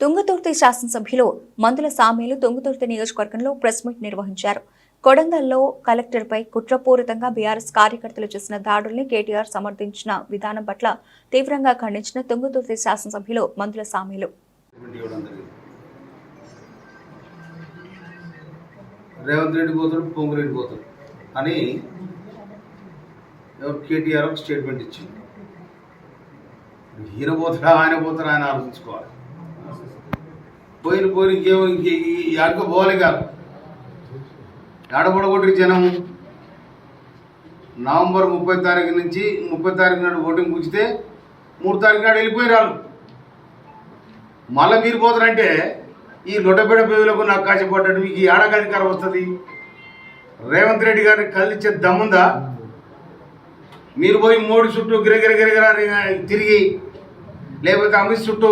తుంగతుర్తి శాసనసభ్యులు మందుల సామీలు తుంగతుర్తి నియోజకవర్గంలో ప్రెస్ మీట్ నిర్వహించారు. కొడంగల్లో కలెక్టర్పై కుట్రపూరితంగా బీఆర్ఎస్ కార్యకర్తలు చేసిన దాడుల్ని కేటీఆర్ సమర్థించిన విధానం పట్ల తీవ్రంగా ఖండించిన తుంగతుర్తి శాసనసభ్యులు మందుల సామీలు. రేవంత్ రెడ్డి పోతాడు పొంగురెడ్డి పోతాడు. అని కేటీఆర్ ఒక స్టేట్మెంట్ ఇచ్చింది. ఈయన పోతాడా ఆయన పోతాడా ఆయన ఆలోచించుకోవాలి. పోయిన పోయిన ఇంకేమో ఇంక ఆడికో పోవాలి కాదు ఆడపడగొట్టి జనం. నవంబర్ ముప్పై తారీఖు నుంచి ముప్పై తారీఖు నాడు ఓటింగ్ కూర్చితే మూడు తారీఖు నాడు వెళ్ళిపోయారు వాళ్ళు. మళ్ళీ మీరు పోతారంటే ఈ లొట్టబెడ పేదలకు నాకు కాశపడ్డట్టు మీకు ఈ ఆడగధికారం వస్తుంది. రేవంత్ రెడ్డి గారిని కదిలిచ్చే దమ్ముందా? మీరు పోయి మోడీ చుట్టూ గిరగిర గిరగిర తిరిగి లేకపోతే అమిత్ చుట్టూ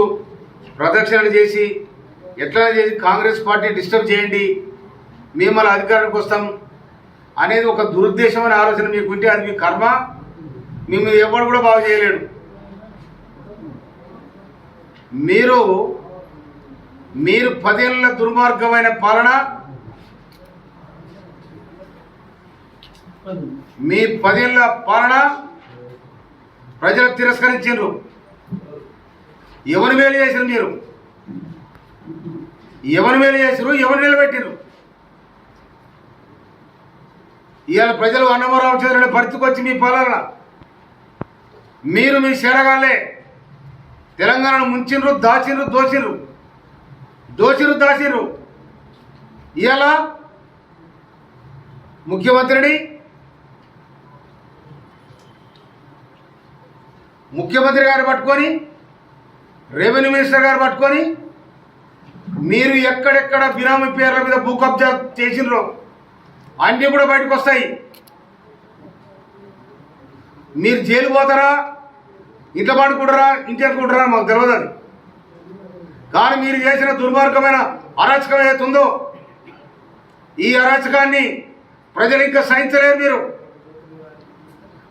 ప్రదక్షిణలు చేసి ఎట్లా చేసి కాంగ్రెస్ పార్టీ డిస్టర్బ్ చేయండి మేము మళ్ళీ అధికారానికి వస్తాం అనేది ఒక దురుద్దేశమైన ఆలోచన మీకు ఉంటే అది మీ కర్మ. మేము ఎవరు కూడా బాగు చేయలేడు. మీరు మీరు పదేళ్ళ దుర్మార్గమైన పాలన మీ పదేళ్ళ పాలన ప్రజలు తిరస్కరించారు ఎవరు మేలు చేసారు మీరు? ఎవరు మేలు చేసారు ఎవరు నిలబెట్టారు ఇవాళ ప్రజలు అన్నవరం చంద్రుని పరిస్థితికి వచ్చి మీ పాలన మీరు మీ శరగాలే తెలంగాణను ముంచిండ్రు దాచిండ్రు దోచిండ్రు దోచిరు దాచిర్రు. ఇవాళ ముఖ్యమంత్రిని ముఖ్యమంత్రి గారు పట్టుకొని రెవెన్యూ మినిస్టర్ గారు పట్టుకొని మీరు ఎక్కడెక్కడ బినామీ పేర్ల మీద భూ కబ్జా చేసినరో అన్నీ కూడా బయటకు వస్తాయి. మీరు జైలు పోతారా? ఇంట్లో పడుకుంటారా? ఇంటి అనుకుంటారా? మాకు తెలియదు కానీ మీరు చేసిన దుర్మార్గమైన అరాచకం ఏదైతుందో ఈ అరాచకాన్ని ప్రజలు ఇంకా సహించలేరు మీరు.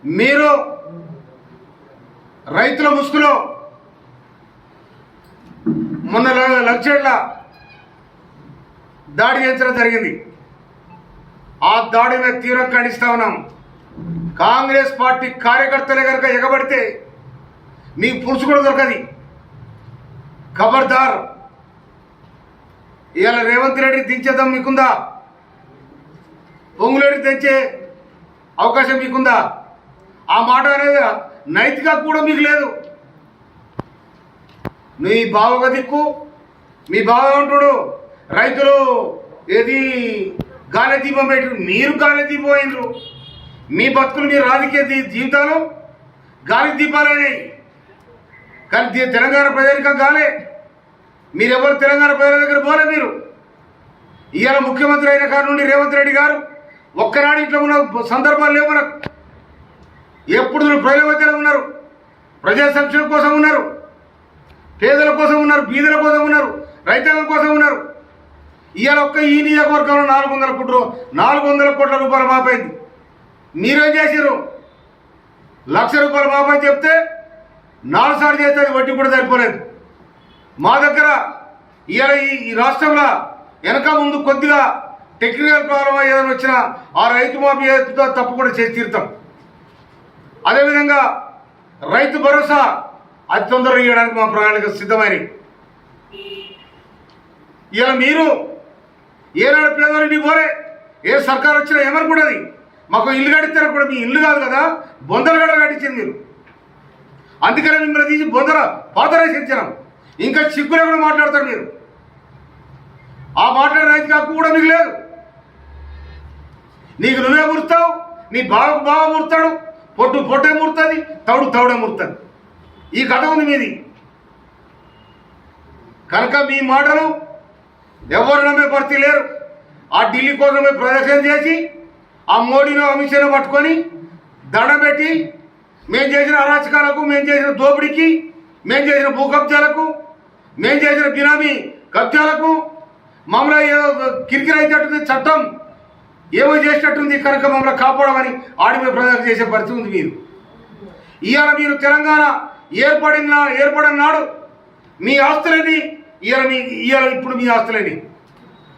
మీరు రైతుల ముసుగులో మొన్న లక్షల దాడి చేయించడం జరిగింది. ఆ దాడి మీద తీవ్రంగా ఖండిస్తా ఉన్నాం. కాంగ్రెస్ పార్టీ కార్యకర్తలే కనుక ఎగబడితే మీకు పులుసు కూడా దొరకది. ఖబర్దార్. ఇవాళ రేవంత్ రెడ్డి దించేద్దాం మీకుందా? పొంగులేడి తెచ్చే అవకాశం మీకుందా? ఆ మాట అనేది నైతిక కూడా మీకు లేదు. మీ బావగ దిక్కు మీ బావ అంటుడు రైతులు ఏది గాలి దీపం పెట్టి మీరు గాలి దీపమైనరు మీ బతుకులు మీ రాజకీయ జీవితాలు గాలి దీపాలైనాయి కానీ తెలంగాణ ప్రజానికం గాలే. మీరెవరు తెలంగాణ ప్రజల దగ్గర పోలే మీరు? ఇవాళ ముఖ్యమంత్రి అయిన కాడ నుండి రేవంత్ రెడ్డి గారు ఒక్కనాడు ఇట్లా ఉన్న సందర్భాలు లేవు మనకు. ఎప్పుడు ప్రజల మధ్యలో ఉన్నారు? ప్రజా సంక్షేమం కోసం ఉన్నారు? పేదల కోసం ఉన్నారు బీదల కోసం ఉన్నారు రైతాంగం కోసం ఉన్నారు. ఇవాళ ఒక్క ఈ నియోజకవర్గంలో నాలుగు వందల కోట్లు నాలుగు వందల కోట్ల రూపాయలు మాపైంది. మీరేం చేశారు లక్ష రూపాయలు మాపని చెప్తే నాలుగు సార్లు చేస్తే అది వడ్డీ కూడా సరిపోలేదు. మా దగ్గర ఇవాళ ఈ ఈ రాష్ట్రంలో వెనక ముందు కొద్దిగా టెక్నికల్ ప్రాబ్లం ఏదైనా వచ్చినా ఆ రైతు మాఫీ ఏదో తప్పు కూడా చేసి తీరుతాం. అదేవిధంగా రైతు భరోసా అతి తొందరగా ఇవ్వడానికి మా ప్రణాళిక సిద్ధమని ఇలా మీరు ఏనాడు పేదవారు నీ పోరే ఏ సర్కారు వచ్చినా ఏమనుకుంటుంది? మాకు ఇల్లు కట్టిస్తారు కూడా మీ ఇల్లు కాదు కదా బొందలు గడ కట్టించింది మీరు. అందుకనే మిమ్మల్ని తీసి బొందర పాతరేసించాం ఇంకా చిక్కులే కూడా మాట్లాడతారు మీరు. ఆ మాట్లాడే రైతు హక్కు కూడా మీకు లేదు. నీకు నువ్వే ముడతావు నీ బావకు బావ ముడతాడు పొట్టు పొట్టే ముడుతుంది తౌడు తౌడే ముడుతుంది. ఈ కథ ఉంది మీది. కనుక మీ మాటలు ఎవరు నమ్మే పరిస్థితి లేరు. ఆ ఢిల్లీ కోసమే ప్రదర్శన చేసి ఆ మోడీను అమిత్ షాను పట్టుకొని దండం పెట్టి మేము చేసిన అరాచకాలకు మేము చేసిన దోపిడీకి మేము చేసిన భూ కబ్జాలకు మేము చేసిన బినామీ కబ్జాలకు మమ్మల్ని ఏదో కిరికిరి అయ్యేటట్టుంది చట్టం. ఏమో చేసేటట్టుంది కనుక మమ్మల్ని కాపాడమని ఆడిపోయి ప్రదర్శన చేసే పరిస్థితి ఉంది మీరు. ఇవాళ మీరు తెలంగాణ ఏర్పడిన ఏర్పడిన నాడు మీ ఆస్తులని ఇవాళ మీ ఇవాళ ఇప్పుడు మీ ఆస్తులేని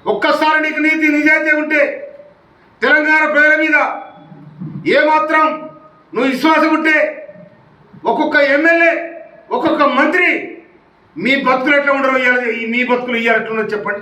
ఒక్కసారి నీకు నీతి నిజాయితీ ఉంటే తెలంగాణ ప్రజల మీద ఏమాత్రం నువ్వు విశ్వాసం ఉంటే ఒక్కొక్క ఎమ్మెల్యే ఒక్కొక్క మంత్రి మీ బతుకులు ఎట్లా ఉండరు? ఇవాళ మీ బతుకులు ఇవ్వాలి ఎట్లా ఉండదు చెప్పండి.